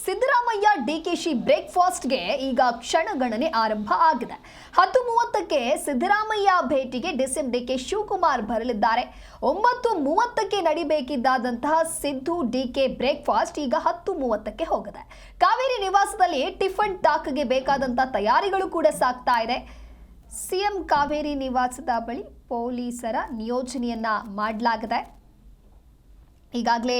ಸಿದ್ದರಾಮಯ್ಯ ಡಿಕೆಶಿ ಬ್ರೇಕ್ಫಾಸ್ಟ್ಗೆ ಈಗ ಕ್ಷಣಗಣನೆ ಆರಂಭ ಆಗಿದೆ. ಹತ್ತು ಮೂವತ್ತಕ್ಕೆ ಸಿದ್ದರಾಮಯ್ಯ ಭೇಟಿಗೆ ಡಿಸಿಎಂ ಡಿಕೆ ಶಿವಕುಮಾರ್ ಬರಲಿದ್ದಾರೆ. ಒಂಬತ್ತು ಮೂವತ್ತಕ್ಕೆ ನಡಿಬೇಕಿದ್ದಾದಂತಹ ಸಿದ್ದು ಡಿಕೆ ಬ್ರೇಕ್ಫಾಸ್ಟ್ ಈಗ ಹತ್ತು ಮೂವತ್ತಕ್ಕೆ ಹೋಗಿದೆ. ಕಾವೇರಿ ನಿವಾಸದಲ್ಲಿ ಟಿಫನ್ ಟಾಕ್ಗೆ ಬೇಕಾದಂತಹ ತಯಾರಿಗಳು ಕೂಡ ಸಾಗ್ತಾ ಇದೆ. ಸಿಎಂ ಕಾವೇರಿ ನಿವಾಸದ ಬಳಿ ಪೊಲೀಸರ ನಿಯೋಜನೆಯನ್ನ ಮಾಡಲಾಗಿದೆ. ಈಗಾಗಲೇ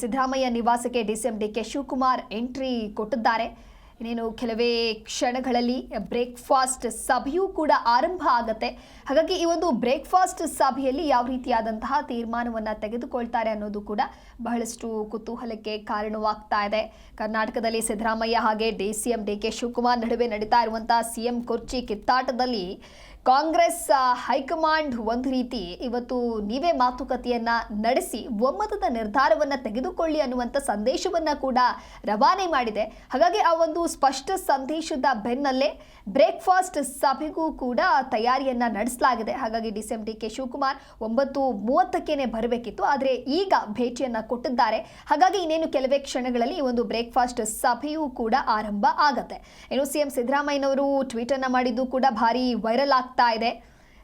ಸಿದ್ದರಾಮಯ್ಯ ನಿವಾಸಕ್ಕೆ D D K Shivakumar entry ಕೊಟ್ಟಿದ್ದಾರೆ. ಇನ್ನೇನು ಕೆಲವೇ ಕ್ಷಣಗಳಲ್ಲಿ ಬ್ರೇಕ್ಫಾಸ್ಟ್ ಸಭೆಯೂ ಕೂಡ ಆರಂಭ ಆಗುತ್ತೆ. ಹಾಗಾಗಿ ಈ ಒಂದು ಬ್ರೇಕ್ಫಾಸ್ಟ್ ಸಭೆಯಲ್ಲಿ ಯಾವ ರೀತಿಯಾದಂತಹ ತೀರ್ಮಾನವನ್ನು ತೆಗೆದುಕೊಳ್ತಾರೆ ಅನ್ನೋದು ಕೂಡ ಬಹಳಷ್ಟು ಕುತೂಹಲಕ್ಕೆ ಕಾರಣವಾಗ್ತಾ ಇದೆ. ಕರ್ನಾಟಕದಲ್ಲಿ ಸಿದ್ದರಾಮಯ್ಯ ಹಾಗೆ D C M D K Shivakumar ನಡುವೆ ನಡೀತಾ ಇರುವಂತಹ ಸಿಎಂ ಕುರ್ಚಿ ಕಿತ್ತಾಟದಲ್ಲಿ ಕಾಂಗ್ರೆಸ್ ಹೈಕಮಾಂಡ್ ಒಂದು ರೀತಿ ಇವತ್ತು ನೀವೇ ಮಾತುಕತೆಯನ್ನ ನಡೆಸಿ ಒಮ್ಮತದ ನಿರ್ಧಾರವನ್ನ ತೆಗೆದುಕೊಳ್ಳಿ ಅನ್ನುವಂಥ ಸಂದೇಶವನ್ನ ಕೂಡ ರವಾನೆ ಮಾಡಿದೆ. ಹಾಗಾಗಿ ಆ ಒಂದು ಸ್ಪಷ್ಟ ಸಂದೇಶದ ಬೆನ್ನಲ್ಲೇ ಬ್ರೇಕ್ಫಾಸ್ಟ್ ಸಭೆಗೂ ಕೂಡ ತಯಾರಿಯನ್ನ ನಡೆಸಲಾಗಿದೆ. ಹಾಗಾಗಿ D C M D K Shivakumar ಒಂಬತ್ತು ಮೂವತ್ತಕ್ಕೇನೆ ಬರಬೇಕಿತ್ತು. ಆದರೆ ಈಗ ಭೇಟಿಯನ್ನ ಕೊಟ್ಟಿದ್ದಾರೆ. ಹಾಗಾಗಿ ಇನ್ನೇನು ಕೆಲವೇ ಕ್ಷಣಗಳಲ್ಲಿ ಈ ಒಂದು ಬ್ರೇಕ್ಫಾಸ್ಟ್ ಸಭೆಯೂ ಕೂಡ ಆರಂಭ ಆಗತ್ತೆ. ಇನ್ನು ಸಿಎಂ ಸಿದ್ದರಾಮಯ್ಯನವರು ಟ್ವೀಟ್ ಮಾಡಿದ್ದು ಕೂಡ ಭಾರಿ ವೈರಲ್ ಆಗ್ತಾ ಇದೆ.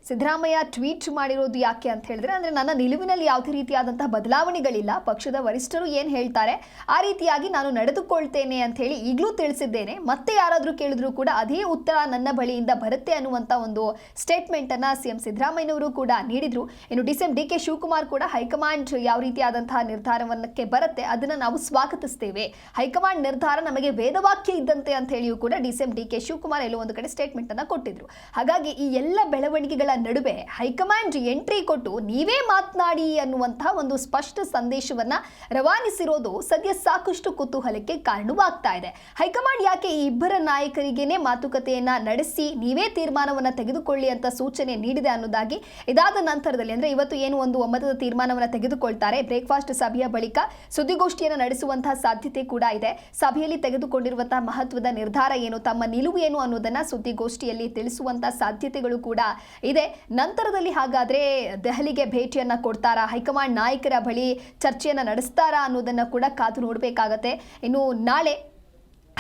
ಸಿದ್ದರಾಮಯ್ಯ ಟ್ವೀಟ್ ಮಾಡಿರೋದು ಯಾಕೆ ಅಂತ ಹೇಳಿದ್ರೆ, ಅಂದರೆ ನನ್ನ ನಿಲುವಿನಲ್ಲಿ ಯಾವುದೇ ರೀತಿಯಾದಂತಹ ಬದಲಾವಣೆಗಳಿಲ್ಲ. ಪಕ್ಷದ ವರಿಷ್ಠರು ಏನು ಹೇಳ್ತಾರೆ, ಆ ರೀತಿಯಾಗಿ ನಾನು ನಡೆದುಕೊಳ್ತೇನೆ ಅಂತ ಹೇಳಿ ಈಗಲೂ ತಿಳಿಸಿದ್ದೇನೆ. ಮತ್ತೆ ಯಾರಾದರೂ ಕೇಳಿದ್ರು ಕೂಡ ಅದೇ ಉತ್ತರ ನನ್ನ ಬಳಿಯಿಂದ ಬರುತ್ತೆ ಅನ್ನುವಂಥ ಒಂದು ಸ್ಟೇಟ್ಮೆಂಟನ್ನು ಸಿ ಎಂ ಸಿದ್ದರಾಮಯ್ಯನವರು ಕೂಡ ನೀಡಿದರು. ಇನ್ನು D C M D K Shivakumar ಕೂಡ ಹೈಕಮಾಂಡ್ ಯಾವ ರೀತಿಯಾದಂತಹ ನಿರ್ಧಾರವನ್ನಕ್ಕೆ ಬರುತ್ತೆ, ಅದನ್ನು ನಾವು ಸ್ವಾಗತಿಸ್ತೇವೆ. ಹೈಕಮಾಂಡ್ ನಿರ್ಧಾರ ನಮಗೆ ವೇದವಾಕ್ಯ ಇದ್ದಂತೆ ಅಂತ ಹೇಳಿಯೂ ಕೂಡ D C M D K Shivakumar ಎಲ್ಲೋ ಒಂದು ಕಡೆ ಸ್ಟೇಟ್ಮೆಂಟ್ ಅನ್ನ ಕೊಟ್ಟಿದ್ರು. ಹಾಗಾಗಿ ಈ ಎಲ್ಲ ಬೆಳವಣಿಗೆಗಳ ನಡುವೆ ಹೈಕಮಾಂಡ್ ಎಂಟ್ರಿ ಕೊಟ್ಟು ನೀವೇ ಮಾತನಾಡಿ ಅನ್ನುವಂತಹ ಒಂದು ಸ್ಪಷ್ಟ ಸಂದೇಶವನ್ನ ರವಾನಿಸಿರೋದು ಸದ್ಯ ಸಾಕಷ್ಟು ಕುತೂಹಲಕ್ಕೆ ಕಾರಣವಾಗ್ತಾ ಇದೆ. ಹೈಕಮಾಂಡ್ ಯಾಕೆ ಈ ಇಬ್ಬರ ನಾಯಕರಿಗೇನೆ ಮಾತುಕತೆಯನ್ನ ನಡೆಸಿ ನೀವೇ ತೀರ್ಮಾನವನ್ನ ತೆಗೆದುಕೊಳ್ಳಿ ಅಂತ ಸೂಚನೆ ನೀಡಿದೆ ಅನ್ನೋದಾಗಿ ಇದಾದ ನಂತರದಲ್ಲಿ ಅಂದ್ರೆ ಇವತ್ತು ಏನು ಒಂದು ಒಮ್ಮತದ ತೀರ್ಮಾನವನ್ನ ತೆಗೆದುಕೊಳ್ತಾರೆ. ಬ್ರೇಕ್ಫಾಸ್ಟ್ ಸಭೆಯ ಬಳಿಕ ಸುದ್ದಿಗೋಷ್ಠಿಯನ್ನು ನಡೆಸುವಂತಹ ಸಾಧ್ಯತೆ ಕೂಡ ಇದೆ. ಸಭೆಯಲ್ಲಿ ತೆಗೆದುಕೊಂಡಿರುವಂತಹ ಮಹತ್ವದ ನಿರ್ಧಾರ ಏನು, ತಮ್ಮ ನಿಲುವು ಏನು ಅನ್ನೋದನ್ನ ಸುದ್ದಿಗೋಷ್ಠಿಯಲ್ಲಿ ತಿಳಿಸುವಂತಹ ಸಾಧ್ಯತೆಗಳು ಕೂಡ ಇದೆ. ನಂತರದಲ್ಲಿ ಹಾಗಾದ್ರೆ ದೆಹಲಿಗೆ ಭೇಟಿಯನ್ನ ಕೊಡ್ತಾರಾ? ಹೈಕಮಾಂಡ್ ನಾಯಕರ ಬಳಿ ಚರ್ಚೆಯನ್ನ ನಡೆಸ್ತಾರಾ ಅನ್ನೋದನ್ನ ಕೂಡ ಕಾದು ನೋಡಬೇಕಾಗತ್ತೆ. ಇನ್ನು ನಾಳೆ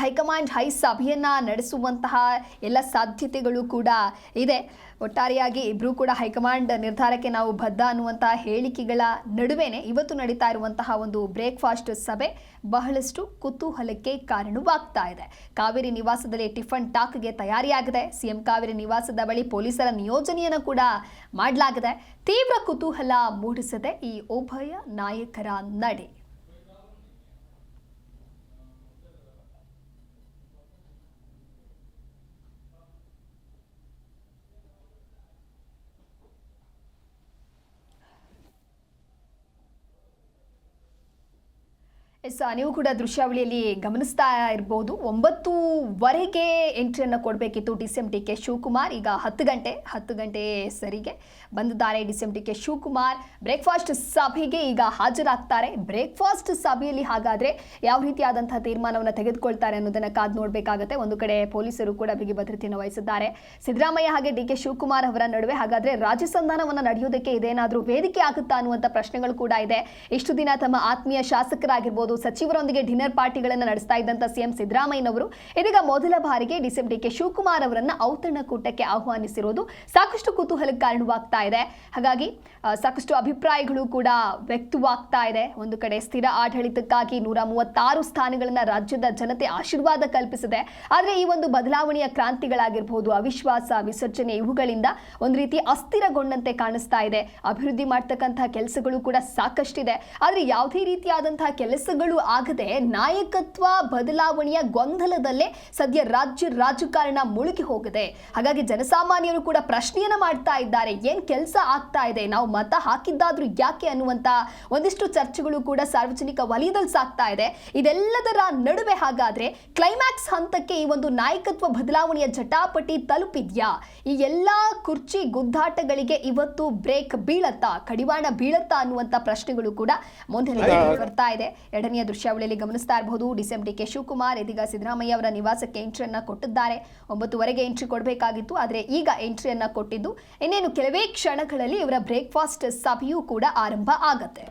ಹೈಕಮಾಂಡ್ ಹೈ ಸಭೆಯನ್ನು ನಡೆಸುವಂತಹ ಎಲ್ಲ ಸಾಧ್ಯತೆಗಳು ಕೂಡ ಇದೆ. ಒಟ್ಟಾರೆಯಾಗಿ ಇಬ್ಬರೂ ಕೂಡ ಹೈಕಮಾಂಡ್ ನಿರ್ಧಾರಕ್ಕೆ ನಾವು ಬದ್ಧ ಅನ್ನುವಂತಹ ಹೇಳಿಕೆಗಳ ನಡುವೆನೆ ಇವತ್ತು ನಡೀತಾ ಇರುವಂತಹ ಒಂದು ಬ್ರೇಕ್ಫಾಸ್ಟ್ ಸಭೆ ಬಹಳಷ್ಟು ಕುತೂಹಲಕ್ಕೆ ಕಾರಣವಾಗ್ತಾ ಇದೆ. ಕಾವೇರಿ ನಿವಾಸದಲ್ಲಿ ಟಿಫನ್ ಟಾಕ್ಗೆ ತಯಾರಿಯಾಗಿದೆ. ಸಿಎಂ ಕಾವೇರಿ ನಿವಾಸದ ಬಳಿ ಪೊಲೀಸರ ನಿಯೋಜನೆಯನ್ನು ಕೂಡ ಮಾಡಲಾಗಿದೆ. ತೀವ್ರ ಕುತೂಹಲ ಮೂಡಿಸದೆ ಈ ಉಭಯ ನಾಯಕರ ನಡೆ. ಎಸ್, ನೀವು ಕೂಡ ದೃಶ್ಯಾವಳಿಯಲ್ಲಿ ಗಮನಿಸ್ತಾ ಇರ್ಬೋದು. ಒಂಬತ್ತುವರೆಗೆ ಎಂಟ್ರಿಯನ್ನು ಕೊಡಬೇಕಿತ್ತು D C M T K Shivakumar. ಈಗ ಹತ್ತು ಗಂಟೆ ಹತ್ತು ಗಂಟೆ ಸರಿಗೆ ಬಂದಿದ್ದಾರೆ D C M T K Shivakumar. Breakfast ಸಭೆಗೆ ಈಗ ಹಾಜರಾಗ್ತಾರೆ. ಬ್ರೇಕ್ಫಾಸ್ಟ್ ಸಭೆಯಲ್ಲಿ ಹಾಗಾದರೆ ಯಾವ ರೀತಿಯಾದಂತಹ ತೀರ್ಮಾನವನ್ನು ತೆಗೆದುಕೊಳ್ತಾರೆ ಅನ್ನೋದನ್ನು ಕಾದು ನೋಡಬೇಕಾಗುತ್ತೆ. ಒಂದು ಕಡೆ ಪೊಲೀಸರು ಕೂಡ ಬಿಗಿ ಭದ್ರತೆಯನ್ನು ವಹಿಸಿದ್ದಾರೆ. ಸಿದ್ದರಾಮಯ್ಯ ಹಾಗೆ ಡಿ ಕೆ ಶಿವಕುಮಾರ್ ಅವರ ನಡುವೆ ಹಾಗಾದರೆ ರಾಜಸಂಧಾನವನ್ನು ನಡೆಯೋದಕ್ಕೆ ಇದೇನಾದರೂ ವೇದಿಕೆ ಆಗುತ್ತಾ ಅನ್ನುವಂಥ ಪ್ರಶ್ನೆಗಳು ಕೂಡ ಇದೆ. ಇಷ್ಟು ದಿನ ತಮ್ಮ ಆತ್ಮೀಯ ಶಾಸಕರಾಗಿರ್ಬೋದು ಸಚಿವರೊಂದಿಗೆ ಡಿನ್ನರ್ ಪಾರ್ಟಿಗಳನ್ನು ನಡೆಸ್ತಾ ಇದ್ದಂಥ ಸಿಎಂ ಸಿದ್ದರಾಮಯ್ಯನವರು ಇದೀಗ ಮೊದಲ ಬಾರಿಗೆ ಡಿಸಿಎಂ ಡಿ ಕೆ ಶಿವಕುಮಾರ್ ಅವರನ್ನ ಔತಣಕೂಟಕ್ಕೆ ಆಹ್ವಾನಿಸಿರೋದು ಸಾಕಷ್ಟು ಕುತೂಹಲಕ್ಕೆ ಕಾರಣವಾಗ್ತಾ ಇದೆ. ಹಾಗಾಗಿ ಸಾಕಷ್ಟು ಅಭಿಪ್ರಾಯಗಳು ಕೂಡ ವ್ಯಕ್ತವಾಗ್ತಾ ಇದೆ. ಒಂದು ಕಡೆ ಸ್ಥಿರ ಆಡಳಿತಕ್ಕಾಗಿ ನೂರ ಮೂವತ್ತಾರು ಸ್ಥಾನಗಳನ್ನ ರಾಜ್ಯದ ಜನತೆ ಆಶೀರ್ವಾದ ಕಲ್ಪಿಸಿದೆ. ಆದರೆ ಈ ಒಂದು ಬದಲಾವಣೆಯ ಕ್ರಾಂತಿಗಳಾಗಿರ್ಬೋದು, ಅವಿಶ್ವಾಸ, ವಿಸರ್ಜನೆ ಇವುಗಳಿಂದ ಒಂದು ರೀತಿ ಅಸ್ಥಿರಗೊಂಡಂತೆ ಕಾಣಿಸ್ತಾ ಇದೆ. ಅಭಿವೃದ್ಧಿ ಮಾಡ್ತಕ್ಕಂತಹ ಕೆಲಸಗಳು ಕೂಡ ಸಾಕಷ್ಟಿದೆ. ಆದರೆ ಯಾವುದೇ ರೀತಿಯಾದಂತಹ ಕೆಲಸಗಳು ಆಗದೆ ನಾಯಕತ್ವ ಬದಲಾವಣೆಯ ಗೊಂದಲದಲ್ಲೇ ಸದ್ಯ ರಾಜ್ಯ ರಾಜಕಾರಣ ಮುಳುಗಿ ಹೋಗಿದೆ. ಹಾಗಾಗಿ ಜನಸಾಮಾನ್ಯರು ಕೂಡ ಪ್ರಶ್ನೆಯನ್ನ ಮಾಡ್ತಾ ಇದ್ದಾರೆ. ಏನ್ ಕೆಲಸ ಆಗ್ತಾ ಇದೆ? ನಾವು ಮತ ಹಾಕಿದ್ದಾದ್ರೂ ಯಾಕೆ ಅನ್ನುವಂತ ಒಂದಿಷ್ಟು ಚರ್ಚೆಗಳು ಕೂಡ ಸಾರ್ವಜನಿಕ ವಲಯದಲ್ಲಿ ಸಾಗ್ತಾ ಇದೆ. ಇದೆಲ್ಲದರ ನಡುವೆ ಹಾಗಾದ್ರೆ ಕ್ಲೈಮ್ಯಾಕ್ಸ್ ಹಂತಕ್ಕೆ ಈ ಒಂದು ನಾಯಕತ್ವ ಬದಲಾವಣೆಯ ಜಟಾಪಟಿ ತಲುಪಿದ್ಯಾ? ಈ ಎಲ್ಲಾ ಕುರ್ಚಿ ಗುದ್ದಾಟಗಳಿಗೆ ಇವತ್ತು ಬ್ರೇಕ್ ಬೀಳತ್ತಾ? ಕಡಿವಾಣ ಬೀಳತ್ತಾ ಅನ್ನುವಂತ ಪ್ರಶ್ನೆಗಳು ಕೂಡ ಮುಂದೆ ಬರ್ತಾ ಇದೆ. ಎರಡನೆಯ ದೃಶ್ಯಾವಳಿಯಲ್ಲಿ ಗಮನಿಸ್ತಾ ಇರಬಹುದು. ಡಿಸಿಎಂ ಡಿಕೆ ಶಿವಕುಮಾರ್, ಇದೀಗ ಸಿದ್ದರಾಮಯ್ಯ ಅವರ ನಿವಾಸಕ್ಕೆ ಎಂಟ್ರಿಯನ್ನ ಕೊಟ್ಟಿದ್ದಾರೆ. ಒಂಬತ್ತುವರೆಗೆ ಎಂಟ್ರಿ ಕೊಡಬೇಕಾಗಿತ್ತು, ಆದರೆ ಈಗ ಎಂಟ್ರಿಯನ್ನ ಕೊಟ್ಟಿದ್ದು. ಇನ್ನೇನು, ಕೆಲವೇ ಕ್ಷಣಗಳಲ್ಲಿ ಇವರ ಬ್ರೇಕ್ಫಾಸ್ಟ್ ಸಭೆಯೂ ಕೂಡ ಆರಂಭ ಆಗತ್ತೆ.